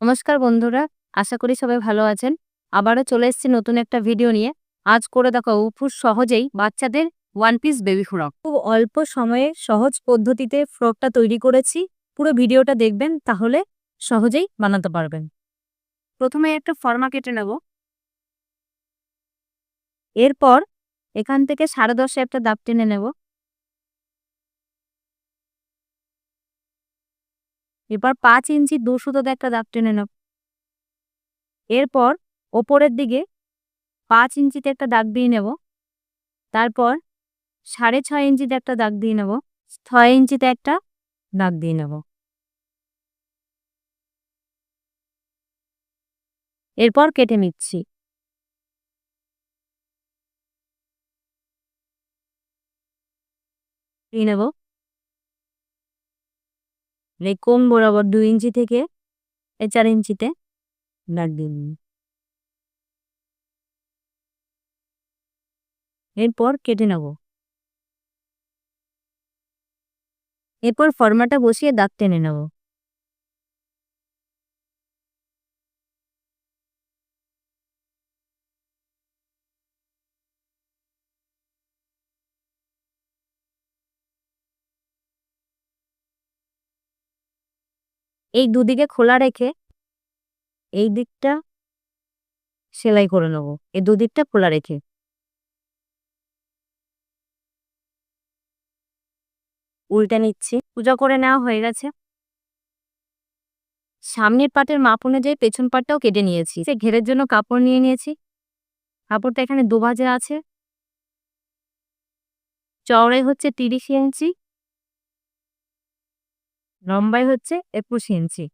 নমস্কার বন্ধুরা, আশা করি সবাই ভালো আছেন। আবারও চলে এসেছি নতুন একটা ভিডিও নিয়ে। আজ করে দেখো খুব সহজেই বাচ্চাদের ওয়ান পিস বেবি ফ্রক খুব অল্প সময়ে সহজ পদ্ধতিতে ফ্রকটা তৈরি করেছি। পুরো ভিডিওটা দেখবেন, তাহলে সহজেই বানাতে পারবেন। প্রথমে একটা ফর্মা কেটে নেব। এরপর এখান থেকে সাড়ে দশে একটা দাপ টেনে নেব। এরপর পাঁচ ইঞ্চি দু একটা দাগ টেনে নেব এরপর ওপরের দিকে পাঁচ ইঞ্চিতে একটা দাগ দিয়ে নেব। তারপর সাড়ে ছয় ইঞ্চিতে একটা দাগ দিয়ে নেব। ছয় ইঞ্চিতে একটা দাগ দিয়ে নেব। এরপর কেটে নিচ্ছি। দিয়ে নেব। এই কোম বরাবর দুই ইঞ্চি থেকে এই চার ইঞ্চিতে দাগ দিয়ে নিন এরপর কেটে নেব। এরপর ফর্মাটা বসিয়ে দাগ টেনে নেব। এই দুদিকে খোলা রেখে এই দিকটা সেলাই করে নেব। এই দুদিকটা খোলা রেখে। উল্টে নিচ্ছি। পূজা করে নেওয়া হয়ে গেছে। সামনের পাটের মাপ অনুযায়ী পেছন পাটটাও কেটে নিয়েছি। সে ঘেরের জন্য কাপড় নিয়ে নিয়েছি। কাপড়টা এখানে দুভাজে আছে। চওড়াই হচ্ছে তিরিশ ইঞ্চি। লম্বাই হচ্ছে একুশ ইঞ্চি।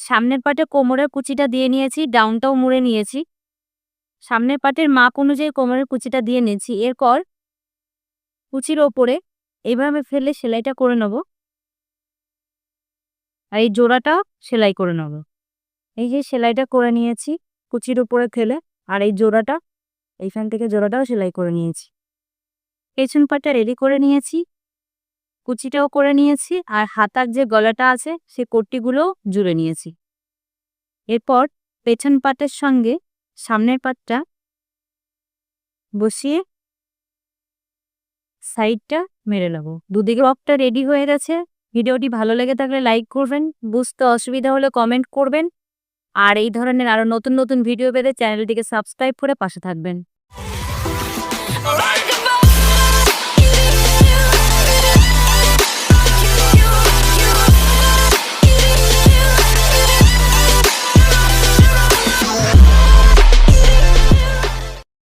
সামনের পাটে কোমরের কুচিটা দিয়ে নিয়েছি, ডাউনটাও মুড়ে নিয়েছি। সামনের পাটের মাপ অনুযায়ী কোমরের কুচিটা দিয়ে নিয়েছি। এরপর কুচির ওপরে এইভাবে ফেলে সেলাইটা করে নেব। আর এই জোড়াটা সেলাই করে নেব। এই যে সেলাইটা করে নিয়েছি কুচির উপরে ফেলে, আর এই জোড়াটা, এইখান থেকে জোড়াটাও সেলাই করে নিয়েছি। পেছন পাটটা রেডি করে নিয়েছি। কুচিটাও করে নিয়েছি আর হাতার যে গলাটা আছে, সে কোট্টিগুলোও জুড়ে নিয়েছি। এরপর পেছন পাটের সঙ্গে সামনের পাটটা বসিয়ে সাইডটা মেরে নেব। দুদিকে রকটা রেডি হয়ে গেছে। ভিডিওটি ভালো লেগে থাকলে লাইক করবেন, বুঝতে অসুবিধা হলে কমেন্ট করবেন। আর এই ধরনের আরও নতুন নতুন ভিডিও পেতে চ্যানেলটিকে সাবস্ক্রাইব করে পাশে থাকবেন।